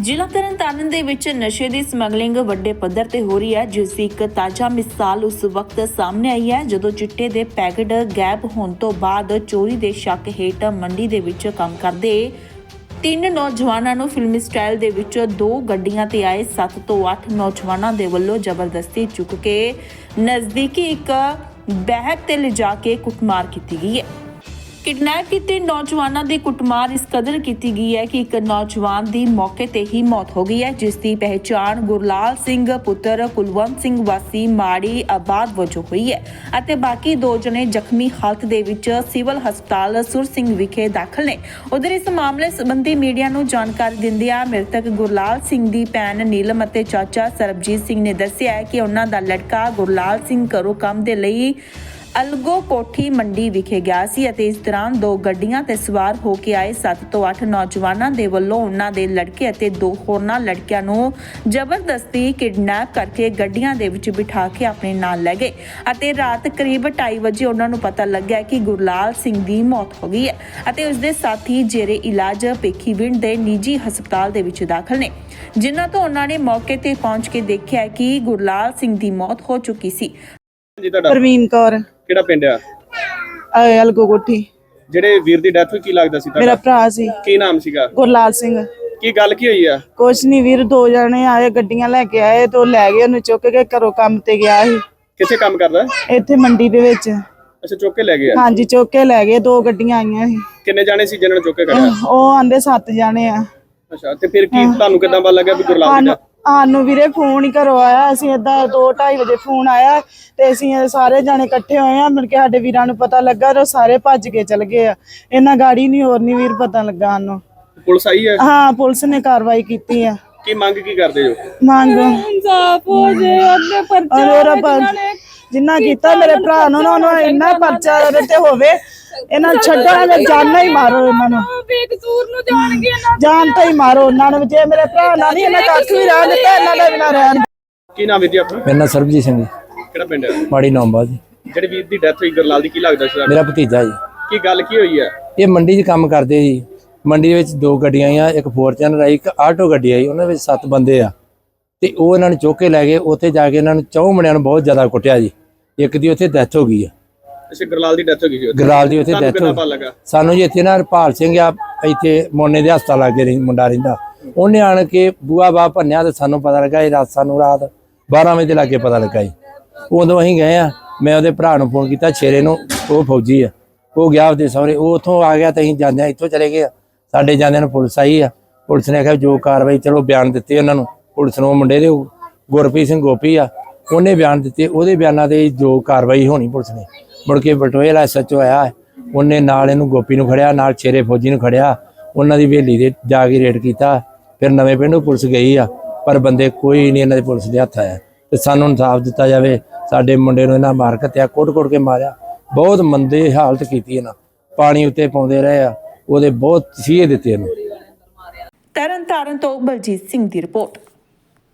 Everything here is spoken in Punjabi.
ਜ਼ਿਲ੍ਹਾ ਤਰਨਤਾਰਨ ਦੇ ਵਿੱਚ ਨਸ਼ੇ ਦੀ ਸਮਗਲਿੰਗ ਵੱਡੇ ਪੱਧਰ ਤੇ ਹੋ ਰਹੀ ਹੈ, ਜਿਸ ਦੀ ਇੱਕ ਤਾਜ਼ਾ ਮਿਸਾਲ ਉਸ ਵਕਤ ਸਾਹਮਣੇ ਆਈ ਹੈ, ਜਦੋਂ ਚਿੱਟੇ ਦੇ ਪੈਕੇਟ ਗਾਇਬ ਹੋਣ ਤੋਂ ਬਾਅਦ ਚੋਰੀ ਦੇ ਸ਼ੱਕ ਹੇਠ ਮੰਡੀ ਦੇ ਵਿੱਚ ਕੰਮ ਕਰਦੇ ਤਿੰਨ ਨੌਜਵਾਨਾਂ ਨੂੰ ਫਿਲਮੀ ਸਟਾਈਲ ਦੇ ਵਿੱਚ ਦੋ ਗੱਡੀਆਂ ਤੇ ਆਏ 7 ਤੋਂ 8 ਨੌਜਵਾਨਾਂ ਦੇ ਵੱਲੋਂ ਜ਼ਬਰਦਸਤੀ ਚੁੱਕ ਕੇ ਨਜ਼ਦੀਕੀ ਇੱਕ ਬਹਿਕ ਤੇ ਲਿਜਾ ਕੇ ਕੁੱਟਮਾਰ ਕੀਤੀ ਗਈ ਹੈ। ਕਿਡਨੈਪ ਕੀਤੇ ਨੌਜਵਾਨਾਂ ਦੀ ਕੁੱਟਮਾਰ ਇਸ ਕਦਰ ਕੀਤੀ ਗਈ ਹੈ ਕਿ ਇੱਕ ਨੌਜਵਾਨ ਦੀ ਮੌਕੇ ਤੇ ਹੀ ਮੌਤ ਹੋ ਗਈ ਹੈ, ਜਿਸ ਦੀ ਪਹਿਚਾਣ ਗੁਰਲਾਲ ਸਿੰਘ ਪੁੱਤਰ ਕੁਲਵੰਤ ਸਿੰਘ ਵਾਸੀ ਮਾੜੀ ਆਬਾਦ ਵਜੋਂ ਹੋਈ ਹੈ ਅਤੇ ਬਾਕੀ ਦੋ ਜਣੇ ਜ਼ਖਮੀ ਹਾਲਤ ਦੇ ਵਿੱਚ ਸਿਵਲ ਹਸਪਤਾਲ ਸੁਰ ਸਿੰਘ ਵਿਖੇ ਦਾਖਲ ਨੇ। ਉਧਰ ਇਸ ਮਾਮਲੇ ਸੰਬੰਧੀ ਮੀਡੀਆ ਨੂੰ ਜਾਣਕਾਰੀ ਦਿੰਦਿਆਂ ਮ੍ਰਿਤਕ ਗੁਰਲਾਲ ਸਿੰਘ ਦੀ ਭੈਣ ਨੀਲਮ ਅਤੇ ਚਾਚਾ ਸਰਬਜੀਤ ਸਿੰਘ ਨੇ ਦੱਸਿਆ ਹੈ ਕਿ ਉਹਨਾਂ ਦਾ ਲੜਕਾ ਗੁਰਲਾਲ ਸਿੰਘ ਘਰੋਂ ਕੰਮ ਦੇ ਲਈ ਅਲਗੋ ਕੋਠੀ ਮੰਡੀ ਵਿਖੇ ਗਿਆ ਸੀ ਅਤੇ ਇਸ ਦੌਰਾਨ ਦੋ ਗੱਡੀਆਂ ਤੇ ਸਵਾਰ ਹੋ ਕੇ ਆਏ 7 ਤੋਂ 8 ਨੌਜਵਾਨਾਂ ਦੇ ਵੱਲੋਂ ਉਹਨਾਂ ਦੇ ਲੜਕੇ ਅਤੇ ਦੋ ਹੋਰਨਾਂ ਲੜਕਿਆਂ ਨੂੰ ਜ਼ਬਰਦਸਤੀ ਕਿਡਨੈਪ ਕਰਕੇ ਗੱਡੀਆਂ ਦੇ ਵਿੱਚ ਬਿਠਾ ਕੇ ਆਪਣੇ ਨਾਲ ਲੈ ਗਏ ਅਤੇ ਰਾਤ ਕਰੀਬ 2:30 ਵਜੇ ਉਹਨਾਂ ਨੂੰ ਪਤਾ ਲੱਗਿਆ ਕਿ ਗੁਰਲਾਲ ਸਿੰਘ ਦੀ ਮੌਤ ਹੋ ਗਈ ਹੈ ਅਤੇ ਉਸ ਦੇ ਸਾਥੀ ਜੇਰੇ ਇਲਾਜ ਪੇਖੀਵਿੰਡ ਦੇ ਨਿੱਜੀ ਹਸਪਤਾਲ ਦੇ ਵਿੱਚ ਦਾਖਲ ਨੇ ਜਿਨ੍ਹਾਂ ਤੋਂ ਉਹਨਾਂ ਨੇ ਮੌਕੇ ਤੇ ਪਹੁੰਚ ਕੇ ਦੇਖਿਆ ਕਿ ਗੁਰਲਾਲ ਸਿੰਘ ਦੀ ਮੌਤ ਹੋ ਚੁੱਕੀ ਸੀ। ਜੀ ਤੁਹਾਡਾ ਪ੍ਰਵੀਨ ਕੌਰ। ਕਿਹੜਾ ਪਿੰਡ ਆ? ਅਹ ਅਲਗੋ ਕੋਠੀ ਜਿਹੜੇ ਵੀਰ ਦੀ ਡੈਥ ਹੋਈ ਕੀ ਲੱਗਦਾ ਸੀ ਮੇਰਾ ਭਰਾ ਸੀ। ਕੀ ਨਾਮ ਸੀਗਾ? ਗੁਰਲਾਲ ਸਿੰਘ। ਕੀ ਗੱਲ ਕੀ ਹੋਈ ਆ? ਕੁਛ ਨਹੀਂ ਵੀਰ ਦੋ ਜਣੇ ਆਏ ਗੱਡੀਆਂ ਲੈ ਕੇ ਆਏ ਤੇ ਉਹ ਲੈ ਗਏ ਉਹਨੂੰ ਚੁੱਕ ਕੇ ਘਰੋਂ ਕੰਮ ਤੇ ਗਿਆ ਸੀ। ਕਿੱਥੇ ਕੰਮ ਕਰਦਾ? ਇੱਥੇ ਮੰਡੀ ਦੇ ਵਿੱਚ। ਅੱਛਾ ਚੁੱਕ ਕੇ ਲੈ ਗਏ ਆ? ਹਾਂਜੀ ਚੁੱਕ ਕੇ ਲੈ ਗਏ ਦੋ ਗੱਡੀਆਂ ਆਈਆਂ ਸੀ। ਕਿੰਨੇ ਜਾਣੇ ਸੀ ਜਿਹਨਾਂ ਨੇ ਚੁੱਕ ਕੇ ਖੜਿਆ ਉਹ ਆਂਦੇ ਸੱਤ ਜਾਣੇ ਆ। ਅੱਛਾ ਤੇ ਫਿਰ ਕੀ ਤੁਹਾਨੂੰ ਕਿਦਾਂ ਪਤਾ ਲੱਗਿਆ ਵੀ ਗੁਰਲਾਲ ਦੀ ਸਾਨੂੰ ਸਾਨੂੰ ਵੀਰੇ ਫੋਨ ਹੀ ਘਰੋਂ ਆਇਆ ਅਸੀਂ ਏਦਾਂ 2:30 ਵਜੇ ਫੋਨ ਆਇਆ ਤੇ ਅਸੀਂ ਇਹ ਸਾਰੇ ਜਾਣੇ ਇਕੱਠੇ ਹੋਏ ਆ ਮਿਲ ਕੇ ਸਾਡੇ ਵੀਰਾਂ ਨੂੰ ਪਤਾ ਲੱਗਾ ਤੇ ਉਹ ਸਾਰੇ ਭੱਜ ਕੇ ਚਲ ਗਏ ਆ। ਇਹਨਾਂ ਗਾੜੀ ਨਹੀਂ ਹੋਰ ਨਹੀਂ ਵੀਰ ਪਤਾ ਲੱਗਾ ਸਾਨੂੰ? ਪੁਲਿਸ ਆਈ ਹੈ? ਹਾਂ ਪੁਲਿਸ ਨੇ ਕਾਰਵਾਈ ਕੀਤੀ ਆ। ਕੀ ਮੰਗ ਕੀ ਕਰਦੇ ਜੋ ਮੰਗ। ਇਨਸਾਫ ਹੋ ਜੇ ਅੱਗੇ ਪਰਚਾ ਪਰ- ਜਿੰਨਾ ਕੀਤਾ ਮੇਰੇ ਭਰਾ ਨੂੰ ਉਹਨਾਂ ਨੂੰ ਇੰਨਾ ਪਰਚਾ ਉਹਦੇ ਤੇ ਹੋਵੇ ਇਹਨਾਂ ਨੂੰ ਛੱਡੋ ਇਹਨਾਂ ਜਾਨਾਂ ਹੀ ਮਾਰੋ ਇਹਨਾਂ ਨੂੰ। ਬੇਕਸੂਰ ਨੂੰ ਜਾਣਗੇ ਨਾ। ਜਾਨ ਤੋਂ ਹੀ ਮਾਰੋ ਉਹਨਾਂ ਨੂੰ ਜੇ ਮੇਰੇ ਭਰਾ ਨਾਲ ਨਹੀਂ ਇਹਨਾਂ ਕੱਖ ਵੀ ਰਹਿਣ ਦਿੱਤਾ ਇਹਨਾਂ ਦਾ ਵੀ ਨਾ ਰਹਿਣ। ਕੀ ਨਾਮ ਹੈ ਜੀ ਆਪਣਾ? ਮੇਰਾ ਸਰਬਜੀਤ ਸਿੰਘ ਜੀ ਕਿਹੜਾ ਪਿੰਡ ਹੈ? ਮਾੜੀ ਨੌਂਬਾ ਜੀ। ਜਿਹੜੇ ਵੀਰ ਦੀ ਡੈਥ ਹੋਈ ਗੁਰਲਾਲ ਦੀ ਕੀ ਲੱਗਦਾ ਸੀ ਮੇਰਾ ਭਤੀਜਾ ਜੀ। ਕੀ ਗੱਲ ਕੀ ਹੋਈ ਆ ਇਹ ਮੰਡੀ 'ਚ ਕੰਮ ਕਰਦੇ ਜੀ ਮੰਡੀ ਦੇ ਵਿੱਚ ਦੋ ਗੱਡੀਆਂ ਆਈਆਂ ਇੱਕ ਫੋਰਚੂਨਰ ਆਈ ਇੱਕ ਆਟੋ ਗੱਡੀ ਆਈ ਉਹਨਾਂ ਵਿੱਚ ਸੱਤ ਬੰਦੇ ਆ। ਤੇ ਉਹ ਇਹਨਾਂ ਨੂੰ ਚੁੱਕ ਕੇ ਲੈ ਗਏ ਉੱਥੇ ਜਾ ਕੇ ਇਹਨਾਂ ਨੂੰ ਚੌਂ ਮੁੰਡਿਆਂ ਨੂੰ ਬਹੁਤ ਜ਼ਿਆਦਾ ਕੁੱਟਿਆ ਜੀ। ਇੱਕ ਦੀ ਉੱਥੇ ਡੈਥ ਹੋ ਗਈ ਆ। ਅੱਛਾ ਗੁਰਲਾਲ ਦੀ ਡੈਥ ਹੋ ਗਈ ਸੀ ਉੱਥੇ। ਗਰਾਲ ਦੀ ਉੱਥੇ ਡੈਥ ਹੋ ਗਈ। ਸਾਨੂੰ ਜੀ ਇੱਥੇ ਨਾ ਹਰਪਾਲ ਸਿੰਘ ਆ ਇੱਥੇ ਮੋਨੇ ਦੇ ਹਸਪਤਾਲ ਲੱਗੇ ਰਹਿ ਮੁੰਡਾ ਰਹਿੰਦਾ। ਉਹਨੇ ਆਣ ਕੇ ਬੂਆ ਬਾ ਭੰਨਿਆ ਤੇ ਸਾਨੂੰ ਪਤਾ ਲੱਗਾ ਇਹ ਰਾਤ ਸਾਨੂੰ ਰਾਤ 12 ਵਜੇ ਦੇ ਲਾਗੇ ਪਤਾ ਲੱਗਾ ਜੀ। ਉਦੋਂ ਅਸੀਂ ਗਏ ਆ ਮੈਂ ਉਹਦੇ ਭਰਾ ਨੂੰ ਫੋਨ ਕੀਤਾ ਛੇਰੇ ਨੂੰ ਉਹ ਫੌਜੀ ਆ। ਉਹ ਗਿਆ ਉਹਦੇ ਸਹੁਰੇ ਉਹ ਉੱਥੋਂ ਆ ਗਿਆ ਤੇ ਅਸੀਂ ਜਾਂਦੇ ਇੱਥੋਂ ਚਲੇ ਗਏ ਆ। ਸਾਡੇ ਜਾਂਦਿਆਂ ਨੂੰ ਪੁਲਿਸ ਆਈ ਆ। ਪੁਲਿਸ ਨੇ ਕਿਹਾ ਜੋ ਕਾਰਵਾਈ ਚਲੋ ਬਿਆਨ ਦਿੱਤੇ ਉਹਨਾਂ ਨੂੰ। ਪੁਲਿਸ ਨੂੰ ਉਹ ਮੁੰਡੇ ਦੇ ਗੁਰਪ੍ਰੀਤ ਸਿੰਘ ਗੋਪੀ ਆ, ਉਹਨੇ ਬਿਆਨ ਦਿੱਤੇ। ਉਹਦੇ ਬਿਆਨਾਂ ਦੇ ਜੋ ਕਾਰਵਾਈ ਹੋਣੀ ਪੁਲਿਸ ਨੇ। ਮੁੜ ਕੇ ਬਟੋਏ ਵਾਲਾ ਸੱਚੋ ਆਇਆ, ਉਹਨੇ ਨਾਲ ਇਹਨੂੰ ਗੋਪੀ ਨੂੰ ਖੜਿਆ, ਨਾਲ ਛੇਰੇ ਫੌਜੀ ਨੂੰ ਖੜਿਆ। ਉਹਨਾਂ ਦੀ ਹਵੇਲੀ ਦੇ ਜਾ ਕੇ ਰੇਡ ਕੀਤਾ। ਫਿਰ ਨਵੇਂ ਪਿੰਡੋਂ ਪੁਲਿਸ ਗਈ ਆ, ਪਰ ਬੰਦੇ ਕੋਈ ਨਹੀਂ ਇਹਨਾਂ ਦੇ ਪੁਲਿਸ ਦੇ ਹੱਥ ਆਇਆ। ਤੇ ਸਾਨੂੰ ਇਨਸਾਫ ਦਿੱਤਾ ਜਾਵੇ। ਸਾਡੇ ਮੁੰਡੇ ਨੂੰ ਇਹਨਾਂ ਮਾਰ ਘੱਤਿਆ ਕੁੱਟ-ਕੁੱਟ ਕੇ ਮਾਰਿਆ। ਬਹੁਤ ਮੰਦੇ ਹਾਲਤ ਕੀਤੀ ਇਹਨਾਂ। ਪਾਣੀ ਉੱਤੇ ਪਾਉਂਦੇ ਰਹੇ ਆ। ਉਹਦੇ ਬਹੁਤ ਸੀਏ ਦਿੱਤੇ ਇਹਨੂੰ। ਤਰਨ ਤਾਰਨ ਤੋਂ ਬਲਜੀਤ ਸਿੰਘ ਦੀ ਰਿਪੋਰਟ।